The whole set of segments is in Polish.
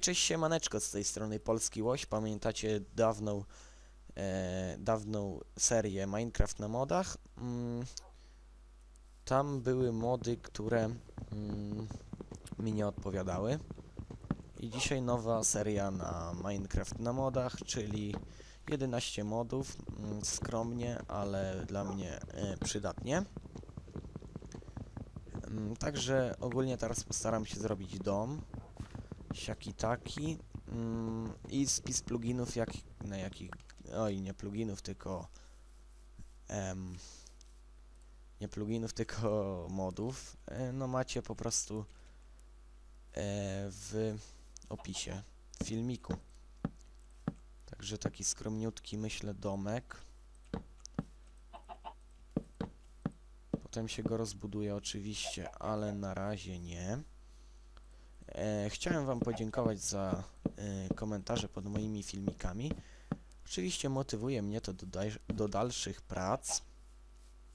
hej, cześć, siemaneczko, z tej strony Polski Łoś. Pamiętacie dawną, e, dawną serię Minecraft na modach? Mm, tam były mody, które mm, mi nie odpowiadały. I dzisiaj nowa seria na Minecraft na modach, czyli 11 modów, mm, skromnie, ale dla mnie e, przydatnie. Mm, Także ogólnie teraz postaram się zrobić dom siaki taki mm, i spis pluginów jak na jakich oj nie pluginów tylko em, nie pluginów tylko modów. E, no macie po prostu e, w opisie filmiku. Także taki skromniutki myślę domek. Potem się go rozbuduje oczywiście ale na razie nie E, chciałem Wam podziękować za e, komentarze pod moimi filmikami. Oczywiście motywuje mnie to do, do dalszych prac.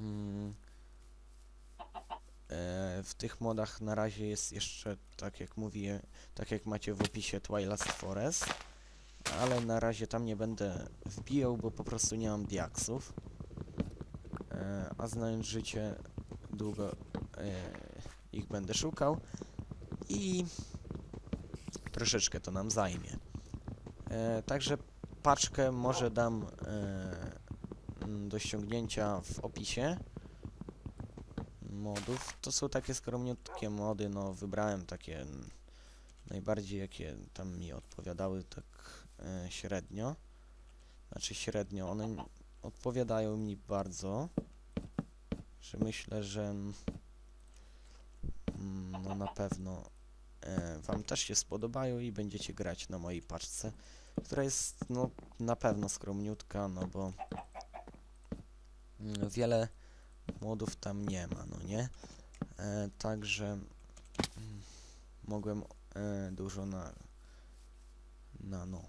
Mm. E, w tych modach na razie jest jeszcze, tak jak mówię, tak jak macie w opisie Twilight Forest, ale na razie tam nie będę wbijał, bo po prostu nie mam diaksów. E, a znając życie, długo e, ich będę szukał i troszeczkę to nam zajmie. E, także paczkę może dam e, do ściągnięcia w opisie modów. To są takie skromniutkie mody, no wybrałem takie najbardziej jakie tam mi odpowiadały tak e, średnio. Znaczy średnio, one odpowiadają mi bardzo, że myślę, że mm, no na pewno Wam też się spodobają i będziecie grać na mojej paczce, która jest no na pewno skromniutka, no bo mm, wiele modów tam nie ma, no nie? E, także mm, mogłem e, dużo na na no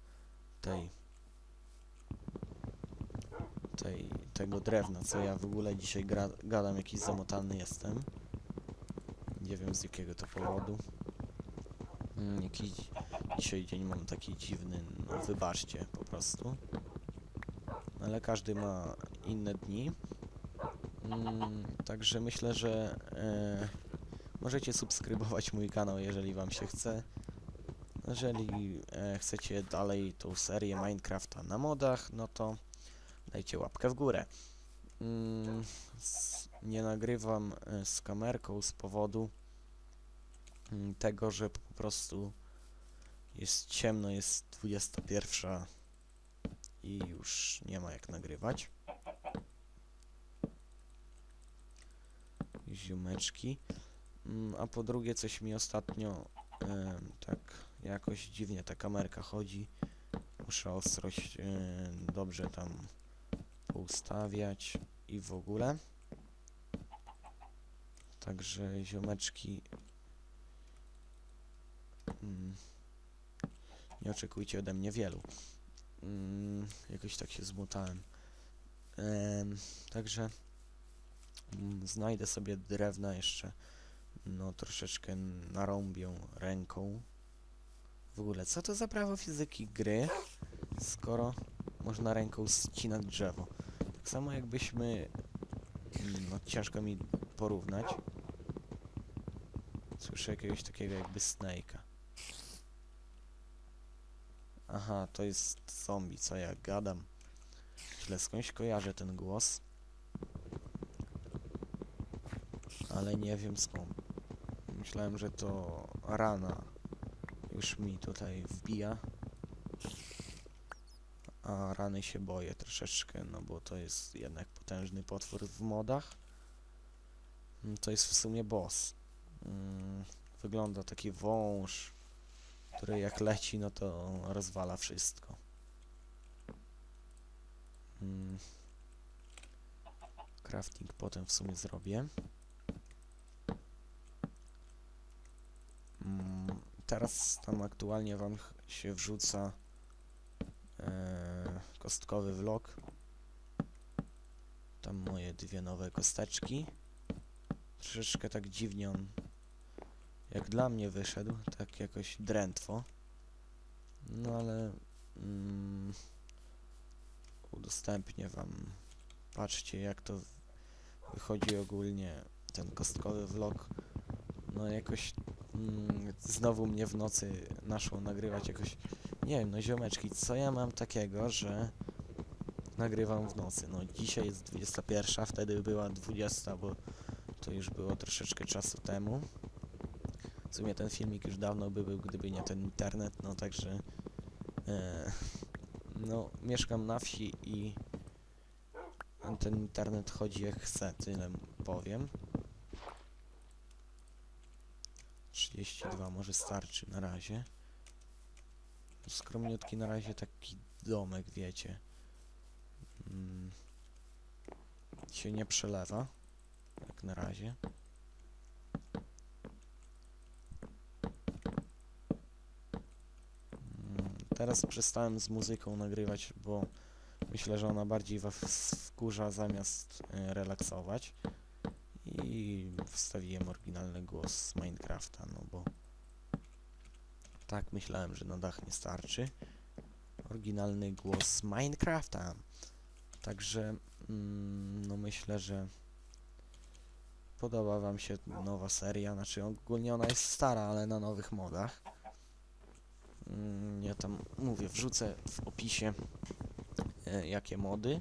tej tej tego drewna, co ja w ogóle dzisiaj gra, gadam, jakiś zamotany jestem. Nie wiem z jakiego to powodu. Mm, dzisiaj dzień mam taki dziwny, no wybaczcie po prostu. Ale każdy ma inne dni. Mm, Także myślę, że e, możecie subskrybować mój kanał, jeżeli wam się chce. Jeżeli e, chcecie dalej tą serię Minecrafta na modach, no to dajcie łapkę w górę. Mm, nie nagrywam e, z kamerką z powodu tego, że po prostu jest ciemno, jest 21 i już nie ma jak nagrywać. Ziumeczki. Mm, A po drugie coś mi ostatnio em, tak jakoś dziwnie ta kamerka chodzi. Muszę ostrość e, dobrze tam poustawiać i w ogóle. Także ziomeczki mm, nie oczekujcie ode mnie wielu. Mm, jakoś tak się zmutałem. Em, także mm, znajdę sobie drewna jeszcze. No troszeczkę narąbię ręką. W ogóle, co to za prawo fizyki gry, skoro można ręką ścinać drzewo? Tak samo jakbyśmy... mm, No ciężko mi porównać. Słyszę jakiegoś takiego jakby snake'a. Aha, to jest zombie, co ja gadam. Źle skądś kojarzę ten głos. Ale nie wiem skąd. Myślałem, że to rana już mi tutaj wbija. A rany się boję troszeczkę, no bo to jest jednak potężny potwór w modach. Mm, To jest w sumie boss. Mm, Wygląda taki wąż, który jak leci, no to rozwala wszystko. Mm. Crafting potem w sumie zrobię. Mm, Teraz tam aktualnie wam się wrzuca e, kostkowy vlog. Tam moje dwie nowe kosteczki. Troszeczkę tak dziwnie on jak dla mnie wyszedł, tak jakoś drętwo. No ale mm, udostępnię wam. Patrzcie jak to wychodzi ogólnie ten kostkowy vlog. No jakoś mm, znowu mnie w nocy naszło nagrywać jakoś. Nie wiem, no ziomeczki, co ja mam takiego, że nagrywam w nocy. No dzisiaj jest 21, wtedy była 20, bo to już było troszeczkę czasu temu. W sumie ten filmik już dawno by był, gdyby nie ten internet, no także e, no mieszkam na wsi i ten internet chodzi jak chce, tyle powiem. 32 może starczy na razie. Skromniutki na razie taki domek, wiecie. Mm, się nie przelewa, jak na razie. Teraz przestałem z muzyką nagrywać, bo myślę, że ona bardziej was wkurza zamiast e, relaksować. I wstawiłem oryginalny głos z Minecrafta, no bo tak myślałem, że na dach nie starczy. Oryginalny głos Minecrafta. Także mm, no myślę, że podoba wam się nowa seria. Znaczy ogólnie ona jest stara, ale na nowych modach. Mm, ja tam mówię, wrzucę w opisie e, jakie mody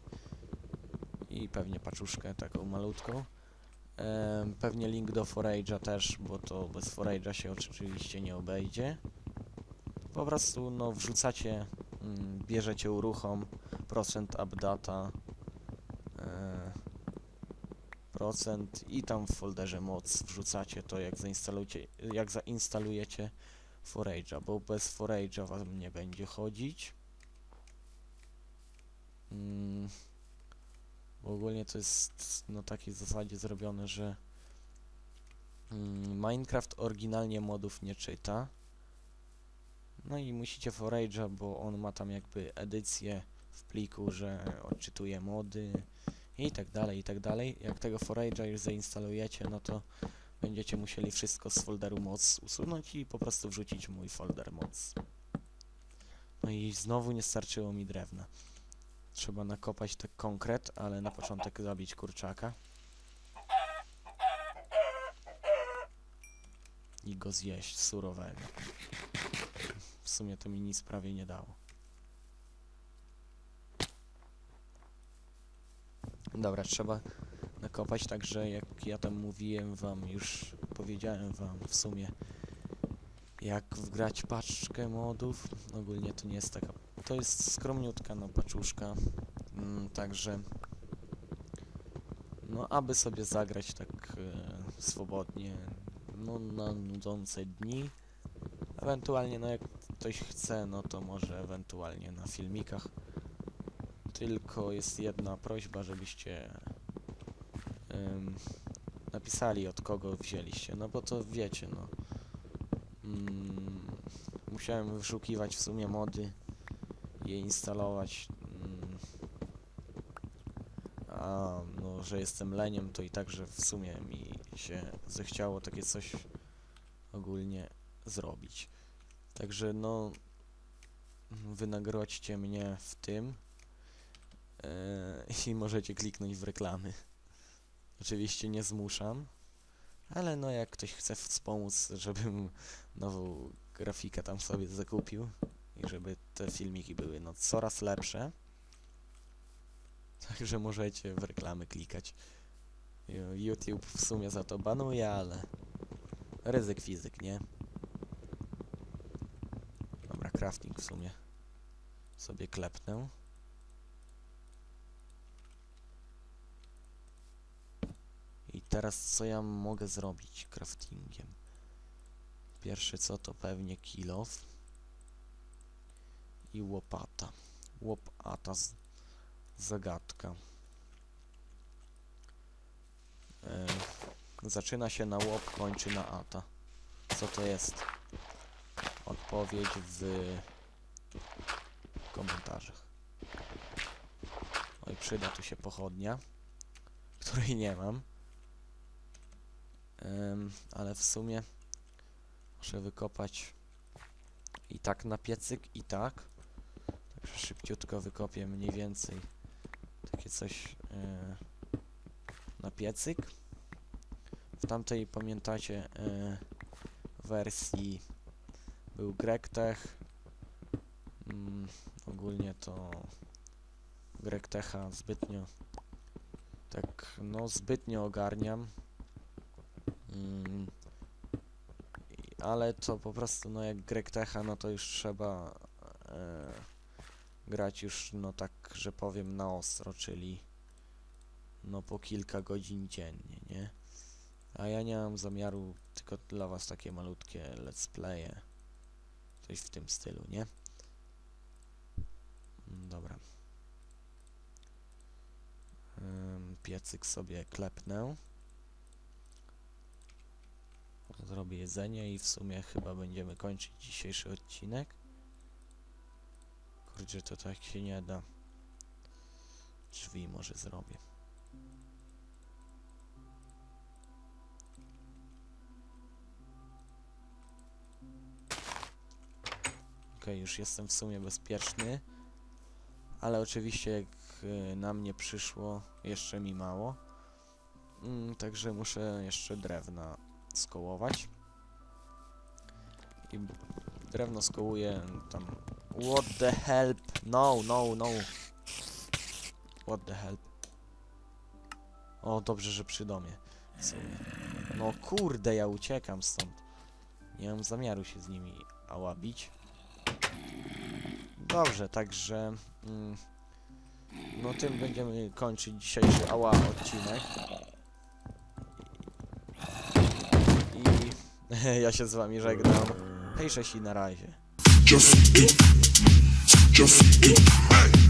i pewnie paczuszkę taką malutką. Em, pewnie link do Forage'a też, bo to bez Forage'a się oczywiście nie obejdzie. Po prostu no wrzucacie, mm, bierzecie uruchom, procent updata, e, procent i tam w folderze moc wrzucacie to jak zainstalujecie, jak zainstalujecie Forage'a, bo bez Forage'a wam nie będzie chodzić. Mm, bo ogólnie to jest na takiej zasadzie zrobione, że mm, Minecraft oryginalnie modów nie czyta. No i musicie Forage'a, bo on ma tam jakby edycję w pliku, że odczytuje mody i tak dalej, i tak dalej. Jak tego Forage'a już zainstalujecie, no to będziecie musieli wszystko z folderu moc usunąć i po prostu wrzucić mój folder moc. No i znowu nie starczyło mi drewna. Trzeba nakopać tak konkret, ale na początek zabić kurczaka. I go zjeść surowego. W sumie to mi nic prawie nie dało. Dobra, trzeba nakopać, także jak ja tam mówiłem wam, już powiedziałem wam w sumie jak wgrać paczkę modów. Ogólnie to nie jest taka to jest skromniutka no paczuszka, mm, także no aby sobie zagrać tak e, swobodnie, no na nudzące dni, ewentualnie no jak ktoś chce, no to może ewentualnie na filmikach, tylko jest jedna prośba, żebyście napisali od kogo wzięliście, no bo to wiecie, no mm, musiałem wyszukiwać w sumie mody, je instalować. mm, A no, że jestem leniem, to i tak, że w sumie mi się zechciało takie coś ogólnie zrobić. Także no wynagrodźcie mnie w tym yy, i możecie kliknąć w reklamy. Oczywiście nie zmuszam, ale no jak ktoś chce wspomóc, żebym nową grafikę tam sobie zakupił, i żeby te filmiki były no coraz lepsze. Także możecie w reklamy klikać. YouTube w sumie za to banuje, ale ryzyk fizyk, nie? Dobra, crafting w sumie sobie klepnę. Teraz co ja mogę zrobić craftingiem? Pierwsze co to pewnie kill off i łopata. Łopata z zagadka. E, zaczyna się na łop, kończy na ata. Co to jest? Odpowiedź w komentarzach. Oj, przyda tu się pochodnia, której nie mam. Ale w sumie Muszę wykopać i tak na piecyk, i tak. Także szybciutko wykopię mniej więcej takie coś e, na piecyk. W tamtej, pamiętacie, e, wersji był GregTech. Mm, ogólnie to GregTecha zbytnio tak, no zbytnio ogarniam. Mm, ale to po prostu, no jak GregTecha, no to już trzeba e, grać już, no tak, że powiem, na ostro, czyli no po kilka godzin dziennie, nie? A ja nie mam zamiaru tylko dla was takie malutkie let's playe. Coś w tym stylu, nie? Mm, Dobra. Piecyk sobie klepnę. Zrobię jedzenie i w sumie chyba będziemy kończyć dzisiejszy odcinek. Kurczę, to tak się nie da. Drzwi może zrobię. Okej, już jestem w sumie bezpieczny. Ale oczywiście jak y, na mnie przyszło, jeszcze mi mało. Mm, także muszę jeszcze drewna skołować. I drewno skołuję tam. What the help? No, no, no. What the help? O, dobrze, że przy domie. No kurde, ja uciekam stąd. Nie mam zamiaru się z nimi ałabić. Dobrze, także... Mm, no tym będziemy kończyć dzisiejszy ała odcinek. ja się z wami żegnam. Hej, cześć i na razie. Just just hey.